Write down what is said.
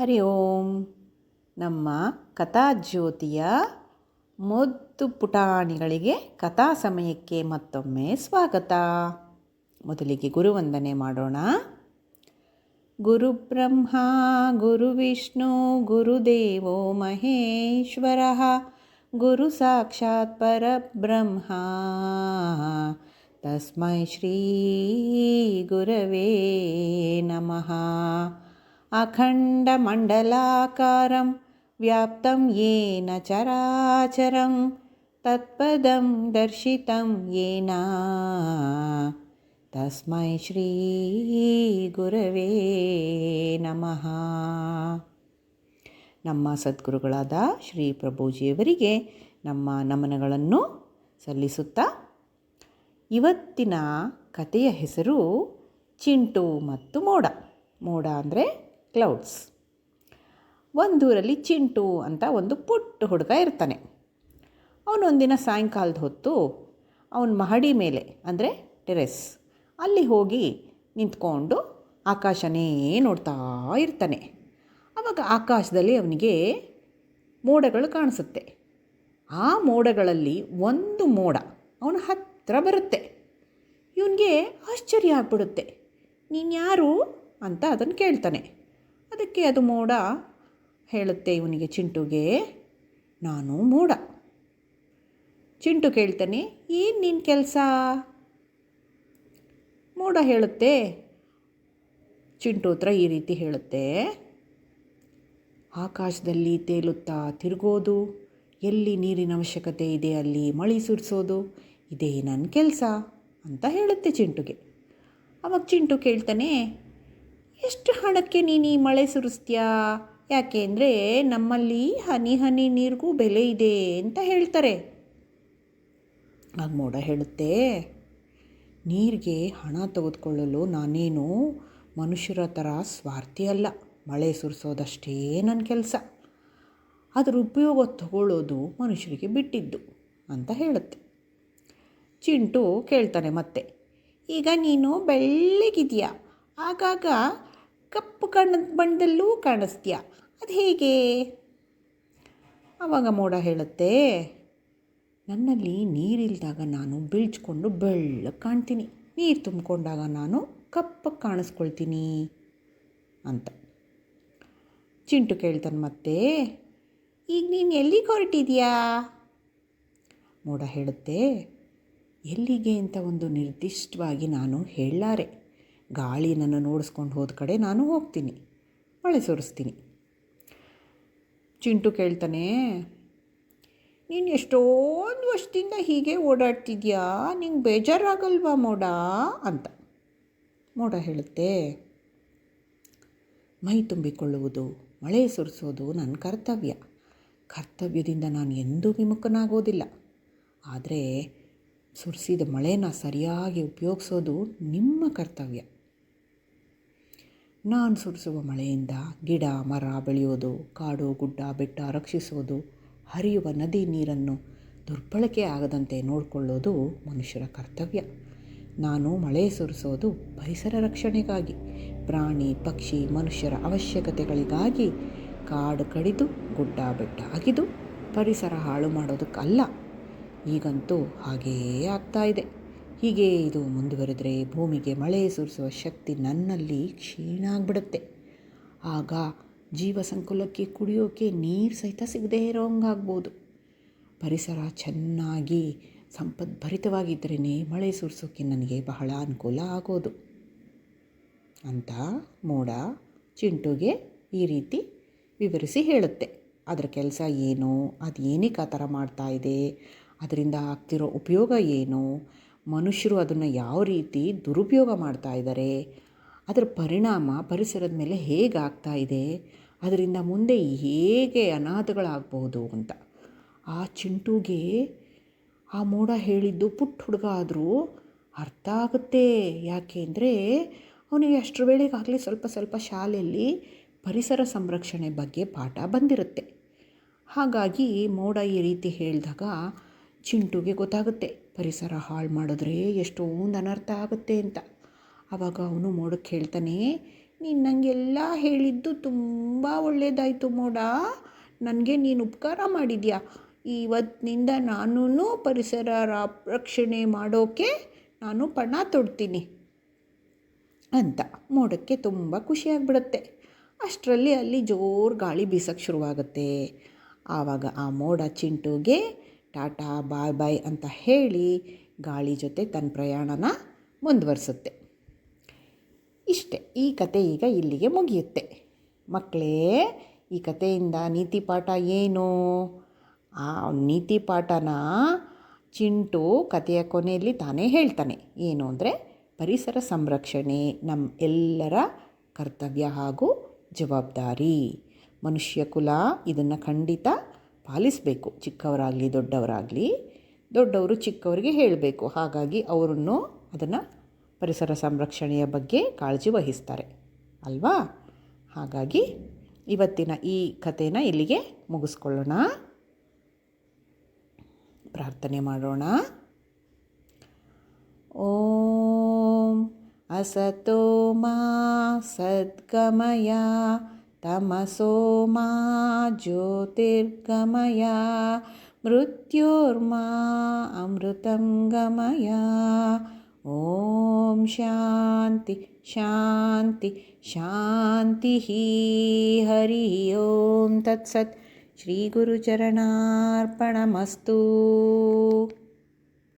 ಹರಿ ಓಂ. ನಮ್ಮ ಕಥಾಜ್ಯೋತಿಯ ಮುದ್ದು ಪುಟಾಣಿಗಳಿಗೆ ಕಥಾ ಸಮಯಕ್ಕೆ ಮತ್ತೊಮ್ಮೆ ಸ್ವಾಗತ. ಮೊದಲಿಗೆ ಗುರುವಂದನೆ ಮಾಡೋಣ. ಗುರುಬ್ರಹ್ಮ ಗುರುವಿಷ್ಣು ಗುರುದೇವೋ ಮಹೇಶ್ವರ, ಗುರು ಸಾಕ್ಷಾತ್ ಪರಬ್ರಹ್ಮ. ತಸ್ಮೈ ಶ್ರೀ ಗುರವೇ ನಮಃ. अखण्डमण्डलाकारं व्याप्तं येन चराचरं तत्पदं दर्शितं येन तस्मै ಶ್ರೀಗುರವೇ ನಮಃ ನಮ್ಮ ಸದ್ಗುರುಗಳಾದ ಶ್ರೀ ಪ್ರಭುಜಿಯವರಿಗೆ ನಮ್ಮ ನಮನಗಳನ್ನು ಸಲ್ಲಿಸುತ್ತಾ ಇವತ್ತಿನ ಕಥೆಯ ಹೆಸರು ಚಿಂಟು ಮತ್ತು ಮೋಡ ಮೋಡ ಅಂದರೆ ಕ್ಲೌಡ್ಸ್ ಒಂದೂರಲ್ಲಿ ಚಿಂಟು ಅಂತ ಒಂದು ಪುಟ್ಟ ಹುಡುಗ ಇರ್ತಾನೆ. ಅವನೊಂದಿನ ಸಾಯಂಕಾಲದ ಹೊತ್ತು ಅವನ ಮಹಡಿ ಮೇಲೆ, ಅಂದರೆ ಟೆರೆಸ್, ಅಲ್ಲಿ ಹೋಗಿ ನಿಂತ್ಕೊಂಡು ಆಕಾಶನೇ ನೋಡ್ತಾ ಇರ್ತಾನೆ. ಆವಾಗ ಆಕಾಶದಲ್ಲಿ ಅವನಿಗೆ ಮೋಡಗಳು ಕಾಣಿಸುತ್ತೆ. ಆ ಮೋಡಗಳಲ್ಲಿ ಒಂದು ಮೋಡ ಅವನ ಹತ್ತಿರ ಬರುತ್ತೆ. ಇವನಿಗೆ ಆಶ್ಚರ್ಯ ಆಗ್ಬಿಡುತ್ತೆ. ನೀನು ಯಾರು ಅಂತ ಅದನ್ನು ಕೇಳ್ತಾನೆ. ಅದಕ್ಕೆ ಅದು ಮೋಡ ಹೇಳುತ್ತೆ ಇವನಿಗೆ ಚಿಂಟುಗೆ. ನಾನು ಮೋಡ. ಚಿಂಟು ಕೇಳ್ತಾನೆ, ಏನು ನಿನ್ನ ಕೆಲಸ? ಮೋಡ ಹೇಳುತ್ತೆ, ಚಿಂಟು ಹತ್ರ ಈ ರೀತಿ ಹೇಳುತ್ತೆ, ಆಕಾಶದಲ್ಲಿ ತೇಲುತ್ತಾ ತಿರುಗೋದು, ಎಲ್ಲಿ ನೀರಿನ ಅವಶ್ಯಕತೆ ಇದೆ ಅಲ್ಲಿ ಮಳೆ ಸುರಿಸೋದು, ಇದೇ ನನ್ನ ಕೆಲಸ, ಅಂತ ಹೇಳುತ್ತೆ ಚಿಂಟುಗೆ. ಅವಾಗ ಚಿಂಟು ಕೇಳ್ತಾನೆ ಎಷ್ಟು ಹಣಕ್ಕೆ ನೀನು ಈ ಮಳೆ ಸುರಿಸ್ತೀಯಾ? ಯಾಕೆಂದರೆ ನಮ್ಮಲ್ಲಿ ಹನಿ ಹನಿ ನೀರಿಗೂ ಬೆಲೆ ಇದೆ ಅಂತ ಹೇಳ್ತಾರೆ. ಆಗ ಮೋಡ ಹೇಳುತ್ತೆ, ನೀರಿಗೆ ಹಣ ತೆಗೆದುಕೊಳ್ಳಲು ನಾನೇನು ಮನುಷ್ಯರ ಥರ ಸ್ವಾರ್ಥಿ ಅಲ್ಲ. ಮಳೆ ಸುರಿಸೋದಷ್ಟೇ ನನ್ನ ಕೆಲಸ. ಅದರ ಉಪಯೋಗ ತಗೊಳ್ಳೋದು ಮನುಷ್ಯರಿಗೆ ಬಿಟ್ಟಿದ್ದು ಅಂತ ಹೇಳುತ್ತೆ. ಚಿಂಟು ಕೇಳ್ತಾನೆ ಮತ್ತೆ, ಈಗ ನೀನು ಬೆಳ್ಳಗಿದೆಯಾ? ಆಗಾಗ ಕಪ್ಪು ಕಣ್ಣದ ಬಣ್ಣದಲ್ಲೂ ಕಾಣಿಸ್ತೀಯ? ಅದು ಹೇಗೆ? ಆವಾಗ ಮೋಡ ಹೇಳುತ್ತೆ, ನನ್ನಲ್ಲಿ ನೀರಿಲ್ದಾಗ ನಾನು ಬೀಳ್ಚ್ಕೊಂಡು ಬೆಳ್ಳಗೆ ಕಾಣ್ತೀನಿ. ನೀರು ತುಂಬಿಕೊಂಡಾಗ ನಾನು ಕಪ್ಪಗೆ ಕಾಣಿಸ್ಕೊಳ್ತೀನಿ ಅಂತ. ಚಿಂಟು ಕೇಳ್ತಾನೆ, ಮತ್ತೆ, ಈಗ ನೀನು ಎಲ್ಲಿಗೆ ಹೊರಟಿದೆಯಾ? ಮೋಡ ಹೇಳುತ್ತೆ, ಎಲ್ಲಿಗೆ? ಅಂತ ಒಂದು ನಿರ್ದಿಷ್ಟವಾಗಿ ನಾನು ಹೇಳಲಾರೆ. ಗಾಳಿ ನನ್ನ ನೋಡಿಸ್ಕೊಂಡು ಹೋದ ಕಡೆ ನಾನು ಹೋಗ್ತೀನಿ. ಮಳೆ ಸುರಿಸ್ತೀನಿ. ಚಿಂಟು ಕೇಳ್ತಾನೆ, ನೀನು ಎಷ್ಟೊಂದು ವರ್ಷದಿಂದ ಹೀಗೆ ಓಡಾಡ್ತಿದ್ಯಾ? ನಿಂಗೆ ಬೇಜಾರಾಗಲ್ವಾ ಮೋಡ? ಅಂತ. ಮೋಡ ಹೇಳುತ್ತೆ, ಮೈ ತುಂಬಿಕೊಳ್ಳುವುದು, ಮಳೆ ಸುರಿಸೋದು ನನ್ನ ಕರ್ತವ್ಯ. ಕರ್ತವ್ಯದಿಂದ ನಾನು ಎಂದೂ ವಿಮುಖನಾಗೋದಿಲ್ಲ. ಆದರೆ ಸುರಿಸಿದ ಮಳೆನ ಸರಿಯಾಗಿ ಉಪಯೋಗಿಸೋದು ನಿಮ್ಮ ಕರ್ತವ್ಯ. ನಾನು ಸುರಿಸುವ ಮಳೆಯಿಂದ ಗಿಡ, ಮರ ಬೆಳೆಯೋದು, ಕಾಡು, ಗುಡ್ಡ, ಬೆಟ್ಟ ರಕ್ಷಿಸೋದು, ಹರಿಯುವ ನದಿ ನೀರನ್ನು ದುರ್ಬಳಕೆ ಆಗದಂತೆ ನೋಡಿಕೊಳ್ಳೋದು ಮನುಷ್ಯರ ಕರ್ತವ್ಯ. ನಾನು ಮಳೆ ಸುರಿಸೋದು ಪರಿಸರ ರಕ್ಷಣೆಗಾಗಿ. ಪ್ರಾಣಿ, ಪಕ್ಷಿ, ಮನುಷ್ಯರ ಅವಶ್ಯಕತೆಗಳಿಗಾಗಿ ಕಾಡು ಕಡಿದು, ಗುಡ್ಡ, ಬೆಟ್ಟ ಅಗಿದು ಪರಿಸರ ಹಾಳು ಮಾಡೋದಕ್ಕಲ್ಲ. ಈಗಂತೂ ಹಾಗೇ ಆಗ್ತಾ ಇದೆ. ಹೀಗೆ ಇದು ಮುಂದುವರೆದರೆ ಭೂಮಿಗೆ ಮಳೆ ಸುರಿಸುವ ಶಕ್ತಿ ನನ್ನಲ್ಲಿ ಕ್ಷೀಣ ಆಗಿಬಿಡುತ್ತೆ ಆಗ ಜೀವ ಸಂಕುಲಕ್ಕೆ ಕುಡಿಯೋಕ್ಕೆ ನೀರು ಸಹಿತ ಸಿಗದೇ ಇರೋಂಗಾಗ್ಬೋದು. ಪರಿಸರ ಚೆನ್ನಾಗಿ ಸಂಪದ್ಭರಿತವಾಗಿದ್ದರೇ ಮಳೆ ಸುರಿಸೋಕೆ ನನಗೆ ಬಹಳ ಅನುಕೂಲ ಆಗೋದು. ಅಂತ ಮೋಡ ಚಿಂಟುಗೆ ಈ ರೀತಿ ವಿವರಿಸಿ ಹೇಳುತ್ತೆ. ಅದರ ಕೆಲಸ ಏನು? ಅದು ಏನಕ್ಕೆ ಆ ಥರ ಮಾಡ್ತಾಯಿದೆ ಅದರಿಂದ ಆಗ್ತಿರೋ ಉಪಯೋಗ ಏನು? ಮನುಷ್ಯರು ಅದನ್ನು ಯಾವ ರೀತಿ ದುರುಪಯೋಗ ಮಾಡ್ತಾ ಇದ್ದಾರೆ, ಅದರ ಪರಿಣಾಮ ಪರಿಸರದ ಮೇಲೆ ಹೇಗಾಗ್ತಾ ಇದೆ, ಅದರಿಂದ ಮುಂದೆ ಹೇಗೆ ಅನಾಥಗಳಾಗಬಹುದು ಅಂತ. ಆ ಚಿಂಟುಗೆ ಆ ಮೋಡ ಹೇಳಿದ್ದು ಪುಟ್ಟ ಹುಡುಗ ಆದರೂ ಅರ್ಥ ಆಗುತ್ತೆ. ಯಾಕೆ ಅಂದರೆ ಅವನಿಗೆ ಅಷ್ಟರ ವೇಳೆಗಾಗಲೇ ಸ್ವಲ್ಪ ಸ್ವಲ್ಪ ಶಾಲೆಯಲ್ಲಿ ಪರಿಸರ ಸಂರಕ್ಷಣೆ ಬಗ್ಗೆ ಪಾಠ ಬಂದಿರುತ್ತೆ. ಹಾಗಾಗಿ ಮೋಡ ಈ ರೀತಿ ಹೇಳಿದಾಗ ಚಿಂಟುಗೆ ಗೊತ್ತಾಗುತ್ತೆ. ಪರಿಸರ ಹಾಳು ಮಾಡಿದ್ರೆ ಎಷ್ಟೊಂದು ಅನರ್ಥ ಆಗುತ್ತೆ ಅಂತ. ಆವಾಗ ಅವನು ಮೋಡಕ್ಕೆ ಹೇಳ್ತಾನೆ, ನೀನು ನನಗೆಲ್ಲ ಹೇಳಿದ್ದು ತುಂಬ ಒಳ್ಳೆಯದಾಯಿತು ಮೋಡ. ನನಗೆ ನೀನು ಉಪಕಾರ ಮಾಡಿದ್ಯಾ? ಇವತ್ತಿನಿಂದ ನಾನೂ ಪರಿಸರ ರಕ್ಷಣೆ ಮಾಡೋಕ್ಕೆ ನಾನು ಪಣ ತೊಡ್ತೀನಿ ಅಂತ ಮೋಡಕ್ಕೆ ತುಂಬ ಖುಷಿಯಾಗ್ಬಿಡುತ್ತೆ ಅಷ್ಟರಲ್ಲಿ ಅಲ್ಲಿ ಜೋರು ಗಾಳಿ ಬೀಸೋಕ್ಕೆ ಶುರುವಾಗುತ್ತೆ. ಆವಾಗ ಆ ಮೋಡ ಚಿಂಟುಗೆ ಟಾಟಾ, ಬಾಯ್ ಬಾಯ್ ಅಂತ ಹೇಳಿ ಗಾಳಿ ಜೊತೆ ತನ್ನ ಪ್ರಯಾಣನ ಮುಂದುವರಿಸುತ್ತೆ. ಇಷ್ಟೆ, ಈ ಕತೆ ಈಗ ಇಲ್ಲಿಗೆ ಮುಗಿಯುತ್ತೆ. ಮಕ್ಕಳೇ, ಈ ಕಥೆಯಿಂದ ನೀತಿ ಪಾಠ ಏನು? ಆ ನೀತಿ ಪಾಠನ ಚಿಂಟು ಕಥೆಯ ಕೊನೆಯಲ್ಲಿ ತಾನೇ ಹೇಳ್ತಾನೆ. ಏನು ಅಂದರೆ, ಪರಿಸರ ಸಂರಕ್ಷಣೆ ನಮ್ಮ ಎಲ್ಲರ ಕರ್ತವ್ಯ ಹಾಗೂ ಜವಾಬ್ದಾರಿ. ಮನುಷ್ಯ ಕುಲ ಇದನ್ನು ಖಂಡಿತ ಪಾಲಿಸಬೇಕು ಚಿಕ್ಕವರಾಗಲಿ ದೊಡ್ಡವರಾಗಲಿ ದೊಡ್ಡವರು ಚಿಕ್ಕವರಿಗೆ ಹೇಳಬೇಕು ಹಾಗಾಗಿ ಅವರನ್ನು ಅದನ್ನು ಪರಿಸರ ಸಂರಕ್ಷಣೆಯ ಬಗ್ಗೆ ಕಾಳಜಿ ವಹಿಸ್ತಾರೆ ಅಲ್ವಾ ಹಾಗಾಗಿ ಇವತ್ತಿನ ಈ ಕಥೆನ ಇಲ್ಲಿಗೆ ಮುಗಿಸ್ಕೊಳ್ಳೋಣ ಪ್ರಾರ್ಥನೆ ಮಾಡೋಣ ಓಂ असतो मा सद्गमय तमसो मा ज्योतिर्गमय मृत्योर्मा अमृतं गमय। ॐ शान्ति शान्ति शान्तिः हरिः ॐ तत्सत्। श्रीगुरुचरणार्पणमस्तु।